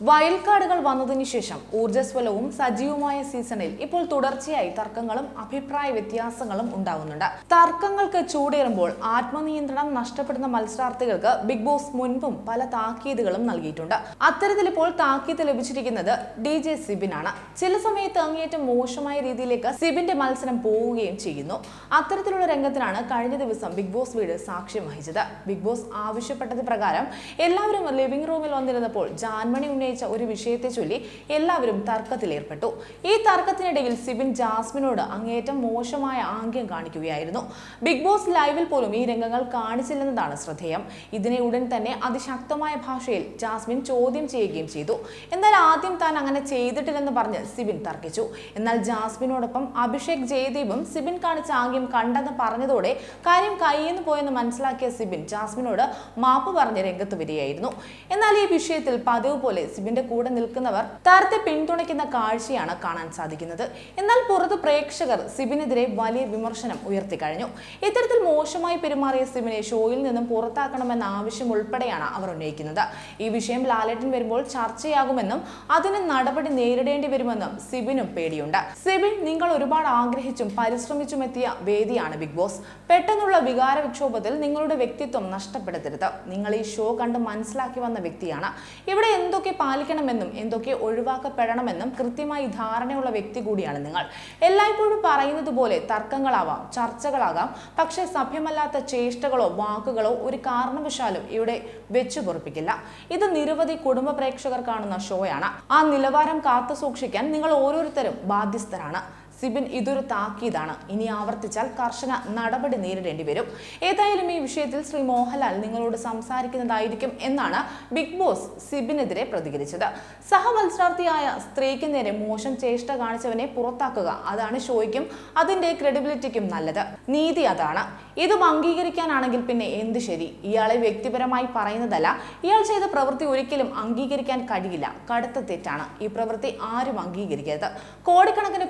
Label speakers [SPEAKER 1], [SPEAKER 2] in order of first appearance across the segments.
[SPEAKER 1] Wild കാർഡുകൾ വന്നതിന് ശേഷം ഊർജസ്വലവും സജീവമായ സീസണിൽ ഇപ്പോൾ തുടർച്ചയായി തർക്കങ്ങളും അഭിപ്രായ വ്യത്യാസങ്ങളും ഉണ്ടാകുന്നുണ്ട്. തർക്കങ്ങൾക്ക് ചൂടേറുമ്പോൾ ആത്മനിയന്ത്രണം നഷ്ടപ്പെടുന്ന മത്സരാർത്ഥികൾക്ക് ബിഗ് ബോസ് മുൻപും പല താക്കീതുകളും നൽകിയിട്ടുണ്ട്. അത്തരത്തിൽ ഇപ്പോൾ താക്കീത് ലഭിച്ചിരിക്കുന്നത് ഡി ജെ സിബിനാണ്. ചില സമയത്ത് അങ്ങേയറ്റം മോശമായ രീതിയിലേക്ക് സിബിന്റെ മത്സരം പോവുകയും ചെയ്യുന്നു. അത്തരത്തിലുള്ള രംഗത്തിനാണ് കഴിഞ്ഞ ദിവസം ബിഗ് ബോസ് വീട് സാക്ഷ്യം വഹിച്ചത്. ബിഗ് ബോസ് ആവശ്യപ്പെട്ടത് പ്രകാരം എല്ലാവരും ലിവിംഗ് റൂമിൽ വന്നിരുന്നപ്പോൾ ജാൻമണി ഉന്നയിച്ച ഒരു വിഷയത്തെ ചൊല്ലി എല്ലാവരും തർക്കത്തിലേർപ്പെട്ടു. ഈ തർക്കത്തിനിടയിൽ സിബിൻ ജാസ്മിനോട് അങ്ങേയറ്റം മോശമായ ആംഗ്യം കാണിക്കുകയായിരുന്നു. ബിഗ് ബോസ് ലൈവിൽ പോലും ഈ രംഗങ്ങൾ കാണിച്ചില്ലെന്നതാണ് ശ്രദ്ധേയം. ഇതിനെ ഉടൻ തന്നെ അതിശക്തമായ ഭാഷയിൽ ജാസ്മിൻ ചോദ്യം ചെയ്യുകയും ചെയ്തു. എന്നാൽ ആദ്യം താൻ അങ്ങനെ ചെയ്തിട്ടില്ലെന്ന് പറഞ്ഞ് സിബിൻ തർക്കിച്ചു. എന്നാൽ ജാസ്മിനോടൊപ്പം അഭിഷേക് ജയദീപും സിബിൻ കാണിച്ച ആംഗ്യം കണ്ടെന്ന് പറഞ്ഞതോടെ കാര്യം കയ്യിന്ന് പോയെന്ന് മനസ്സിലാക്കിയ സിബിൻ ജാസ്മിനോട് മാപ്പ് പറഞ്ഞ് രംഗത്ത് വരികയായിരുന്നു. എന്നാൽ ഈ വിഷയത്തിൽ പതിവ് പോലെ സിബിന്റെ കൂടെ നിൽക്കുന്നവർ താരത്തെ പിന്തുണയ്ക്കുന്ന കാഴ്ചയാണ് കാണാൻ സാധിക്കുന്നത്. എന്നാൽ പുറത്ത് പ്രേക്ഷകർ സിബിനെതിരെ വലിയ വിമർശനം ഉയർത്തി ഉയർത്തിക്കഴിഞ്ഞു ഇത്തരത്തിൽ മോശമായി പെരുമാറിയ സിബിനെ ഷോയിൽ നിന്നും പുറത്താക്കണമെന്ന ആവശ്യം ഉൾപ്പെടെയാണ് അവർ ഉന്നയിക്കുന്നത്. ഈ വിഷയം ലാലേട്ടൻ വരുമ്പോൾ ചർച്ചയാകുമെന്നും അതിന് നടപടി നേരിടേണ്ടി വരുമെന്നും സിബിനും പേടിയുണ്ട്. സിബിൻ നിങ്ങൾ ഒരുപാട് ആഗ്രഹിച്ചും പരിശ്രമിച്ചും എത്തിയ വേദിയാണ് ബിഗ് ബോസ്. പെട്ടെന്നുള്ള വികാര വിക്ഷോഭത്തിൽ നിങ്ങളുടെ വ്യക്തിത്വം നഷ്ടപ്പെടുത്തരുത് നിങ്ങൾ ഈ ഷോ കണ്ട് മനസ്സിലാക്കി വന്ന വ്യക്തിയാണ്. ഇവിടെ എന്തൊക്കെ പാലിക്കണമെന്നും എന്തൊക്കെ ഒഴിവാക്കപ്പെടണമെന്നും കൃത്യമായി ധാരണയുള്ള വ്യക്തി കൂടിയാണ് നിങ്ങൾ. എല്ലായ്പ്പോഴും പറയുന്നത് പോലെ തർക്കങ്ങളാവാം ചർച്ചകളാകാം. പക്ഷേ സഭ്യമല്ലാത്ത ചേഷ്ടകളോ വാക്കുകളോ ഒരു കാരണവശാലും ഇവിടെ വെച്ചു പൊറപ്പിക്കില്ല. ഇത് നിരവധി കുടുംബ പ്രേക്ഷകർ കാണുന്ന ഷോയാണ്. ആ നിലവാരം കാത്തു സൂക്ഷിക്കാൻ നിങ്ങൾ ഓരോരുത്തരും ബാധ്യസ്ഥരാണ്. സിബിൻ ഇതൊരു താക്കീതാണ്. ഇനി ആവർത്തിച്ചാൽ കർശന നടപടി നേരിടേണ്ടി വരും. ഏതായാലും ഈ വിഷയത്തിൽ ശ്രീ മോഹൻലാൽ നിങ്ങളോട് സംസാരിക്കുന്നതായിരിക്കും എന്നാണ് ബിഗ് ബോസ് സിബിനെതിരെ പ്രതികരിച്ചത്. സഹമത്സരാർത്ഥിയായ സ്ത്രീക്ക് നേരെ മോശം ചേഷ്ട കാണിച്ചവനെ പുറത്താക്കുക അതാണ് ഷോയ്ക്കും അതിന്റെ ക്രെഡിബിലിറ്റിക്കും നല്ലത്. നീതി അതാണ്. ഇതും അംഗീകരിക്കാനാണെങ്കിൽ പിന്നെ എന്ത് ശരി? ഇയാളെ വ്യക്തിപരമായി പറയുന്നതല്ല. ഇയാൾ ചെയ്ത പ്രവൃത്തി ഒരിക്കലും അംഗീകരിക്കാൻ കഴിയില്ല. കടുത്ത തെറ്റാണ്. ഈ പ്രവൃത്തി ആരും അംഗീകരിക്കരുത്. കോടിക്കണക്കിന്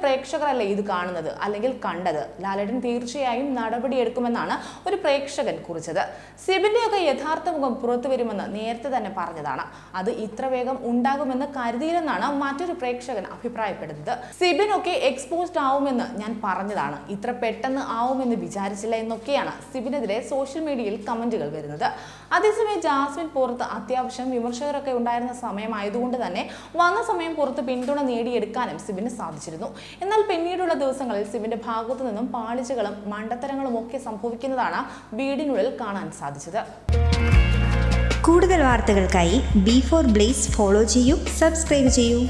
[SPEAKER 1] പ്രേക്ഷകരല്ല ഇത് കാണുന്നത്? അല്ലെങ്കിൽ കണ്ടത്? ലാലേട്ടൻ തീർച്ചയായും നടപടിയെടുക്കുമെന്നാണ് ഒരു പ്രേക്ഷകൻ കുറിച്ചത്. സിബിന്റെയൊക്കെ യഥാർത്ഥ മുഖം പുറത്തു വരുമെന്ന് നേരത്തെ തന്നെ പറഞ്ഞതാണ്. അത് ഇത്ര വേഗം ഉണ്ടാകുമെന്ന് കരുതിയില്ലെന്നാണ് മറ്റൊരു പ്രേക്ഷകൻ അഭിപ്രായപ്പെടുന്നത്. സിബിനൊക്കെ എക്സ്പോസ്ഡ് ആവുമെന്ന് ഞാൻ പറഞ്ഞതാണ്. ഇത്ര പെട്ടെന്ന് ആവുമെന്ന് വിചാരിച്ചില്ല എന്നൊക്കെയാണ് സിബിനെതിരെ സോഷ്യൽ മീഡിയയിൽ കമന്റുകൾ വരുന്നത്. അതേസമയം ജാസ്മിൻ പുറത്ത് അത്യാവശ്യം വിമർശകരൊക്കെ ഉണ്ടായിരുന്ന സമയമായതുകൊണ്ട് തന്നെ വന്ന സമയം പുറത്ത് പിന്തുണ നേടിയെടുക്കാനും സിബിന് സാധിച്ചിരുന്നു. എന്നാൽ പിന്നീടുള്ള ദിവസങ്ങളിൽ സിബിന്റെ ഭാഗത്തു നിന്നും പാളിച്ചകളും മണ്ടത്തരങ്ങളും ഒക്കെ സംഭവിക്കുന്നതാണ് വീടിനുള്ളിൽ കാണാൻ സാധിച്ചത്.
[SPEAKER 2] കൂടുതൽ വാർത്തകൾക്കായി ബി ഫോർ ബ്ലേസ് ഫോളോ ചെയ്യൂ സബ്സ്ക്രൈബ് ചെയ്യൂ.